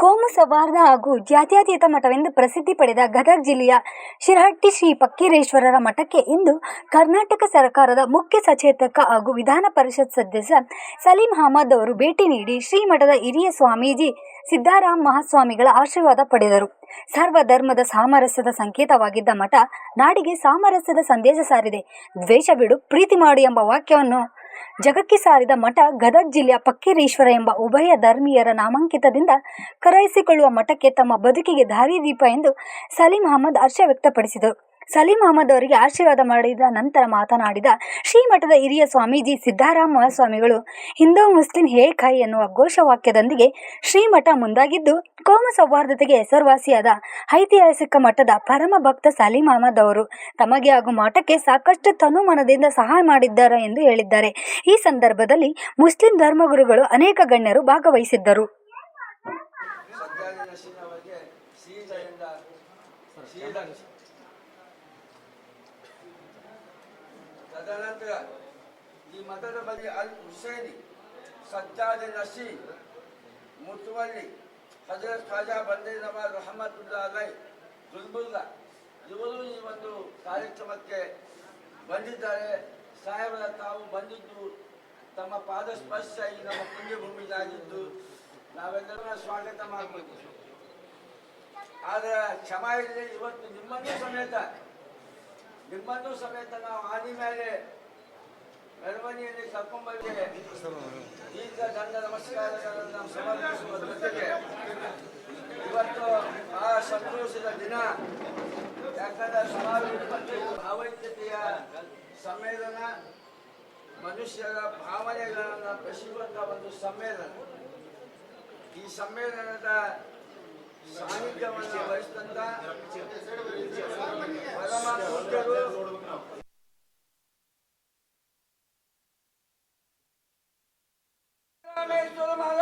ಕೋಮು ಸೌಹಾರ್ದ ಹಾಗೂ ಜಾತ್ಯತೀತ ಮಠವೆಂದು ಪ್ರಸಿದ್ಧಿ ಪಡೆದ ಗದಗ ಜಿಲ್ಲೆಯ ಶಿರಹಟ್ಟಿ ಶ್ರೀ ಪಕ್ಕೀರೇಶ್ವರರ ಮಠಕ್ಕೆ ಇಂದು ಕರ್ನಾಟಕ ಸರ್ಕಾರದ ಮುಖ್ಯ ಸಚೇತಕ ಹಾಗೂ ವಿಧಾನ ಪರಿಷತ್ ಸದಸ್ಯ ಸಲೀಂ ಅಹಮದ್ ಅವರು ಭೇಟಿ ನೀಡಿ ಶ್ರೀ ಮಠದ ಹಿರಿಯ ಸ್ವಾಮೀಜಿ ಸಿದ್ದಾರಾಮ್ ಮಹಾಸ್ವಾಮಿಗಳ ಆಶೀರ್ವಾದ ಪಡೆದರು. ಸರ್ವಧರ್ಮದ ಸಾಮರಸ್ಯದ ಸಂಕೇತವಾಗಿದ್ದ ಮಠ ನಾಡಿಗೆ ಸಾಮರಸ್ಯದ ಸಂದೇಶ ಸಾರಿದೆ. ದ್ವೇಷ ಬಿಡು, ಪ್ರೀತಿ ಮಾಡು ಎಂಬ ವಾಕ್ಯವನ್ನು ಜಗಕ್ಕೆ ಸಾರಿದ ಮಠ ಗದಗ ಜಿಲ್ಲೆಯ ಫಕ್ಕೀರೇಶ್ವರ ಎಂಬ ಉಭಯ ಧರ್ಮೀಯರ ನಾಮಾಂಕಿತದಿಂದ ಕರೆಯಿಸಿಕೊಳ್ಳುವ ಮಠಕ್ಕೆ ತಮ್ಮ ಬದುಕಿಗೆ ದಾರಿದೀಪ ಎಂದು ಸಲೀಂ ಅಹಮದ್ ಹರ್ಷ ವ್ಯಕ್ತಪಡಿಸಿದರು. ಸಲೀಂ ಅಹಮದ್ ಅವರಿಗೆ ಆಶೀರ್ವಾದ ಮಾಡಿದ ನಂತರ ಮಾತನಾಡಿದ ಶ್ರೀಮಠದ ಹಿರಿಯ ಸ್ವಾಮೀಜಿ ಸಿದ್ದಾರಾಮ ಸ್ವಾಮಿಗಳು, ಹಿಂದೂ ಮುಸ್ಲಿಂ ಹೇ ಹೈ ಎನ್ನುವ ಘೋಷವಾಕ್ಯದೊಂದಿಗೆ ಶ್ರೀಮಠ ಮುಂದಾಗಿದ್ದು, ಕೋಮ ಸೌಹಾರ್ದತೆಗೆ ಹೆಸರುವಾಸಿಯಾದ ಐತಿಹಾಸಿಕ ಮಠದ ಪರಮ ಭಕ್ತ ಸಲೀಂ ಅಹಮದ್ ಅವರು ತಮಗೆ ಹಾಗೂ ಮಠಕ್ಕೆ ಸಾಕಷ್ಟು ತನುಮನದಿಂದ ಸಹಾಯ ಮಾಡಿದ್ದಾರೆ ಎಂದು ಹೇಳಿದ್ದಾರೆ. ಈ ಸಂದರ್ಭದಲ್ಲಿ ಮುಸ್ಲಿಂ ಧರ್ಮಗುರುಗಳು ಅನೇಕ ಗಣ್ಯರು ಭಾಗವಹಿಸಿದ್ದರು ಸಜ್ಜಾದ ನಸೀನ್ ಅವರಿಗೆ ಸಿಹಿಗಳಿಂದ ಸಿಹಿದ ತದನಂತರ ಈ ಮತದ ಬಗ್ಗೆ ಅಲ್ ಹುಸೇನಿ, ಸಜ್ಜಾದ ನಸಿ, ಮುತುವಲ್ಲಿ, ಹಜರತ್ ಖಾಜಾ ಬಂದೇ ನವಾಜ್ ಉಲ್ಲಾ ಅಲೈ ಗುಲ್ಬುಲ್ಲಾ ಇವರು ಈ ಒಂದು ಕಾರ್ಯಕ್ರಮಕ್ಕೆ ಬಂದಿದ್ದಾರೆ. ಸಾಹೇಬರ, ತಾವು ಬಂದಿದ್ದು ತಮ್ಮ ಪಾದ ಸ್ಪರ್ಶ ಈ ನಮ್ಮ ಪುಣ್ಯಭೂಮಿಗಾಗಿದ್ದು. ನಾವೆಲ್ಲರೂ ಸ್ವಾಗತ ಮಾಡಬೇಕು ಆದರೆ ಕ್ಷಮ ಇಲ್ಲದೆ ಇವತ್ತು ನಿಮ್ಮನ್ನೂ ಸಮೇತ ನಿಮ್ಮನ್ನೂ ಸಮೇತ ನಾವು ಹಾನಿ ಮೇಲೆ ಮೆರವಣಿಗೆಯಲ್ಲಿ ಕರ್ಕೊಂಡ್ಬಂದಿದೆ. ಈಗ ನನ್ನ ನಮಸ್ಕಾರಗಳನ್ನು ಸಮರ್ಪಿಸುವ ಜೊತೆಗೆ ಇವತ್ತು ಆ ಸಂತೋಷದ ದಿನ. ಯಾಕಂದ್ರೆ ಸುಮಾರು ಇಪ್ಪತ್ತೈದು ಭಾವೈಕ್ಯತೆಯ ಸಮ್ಮೇಳನ, ಮನುಷ್ಯರ ಭಾವನೆಗಳನ್ನು ಬೆಸೆಯುವಂಥ ಒಂದು ಸಮ್ಮೇಳನ. ಈ ಸಮ್ಮೇಳನದ సాన్నిధ్యం అనే వయస్సంతా పరమ పూజలు మహారాజు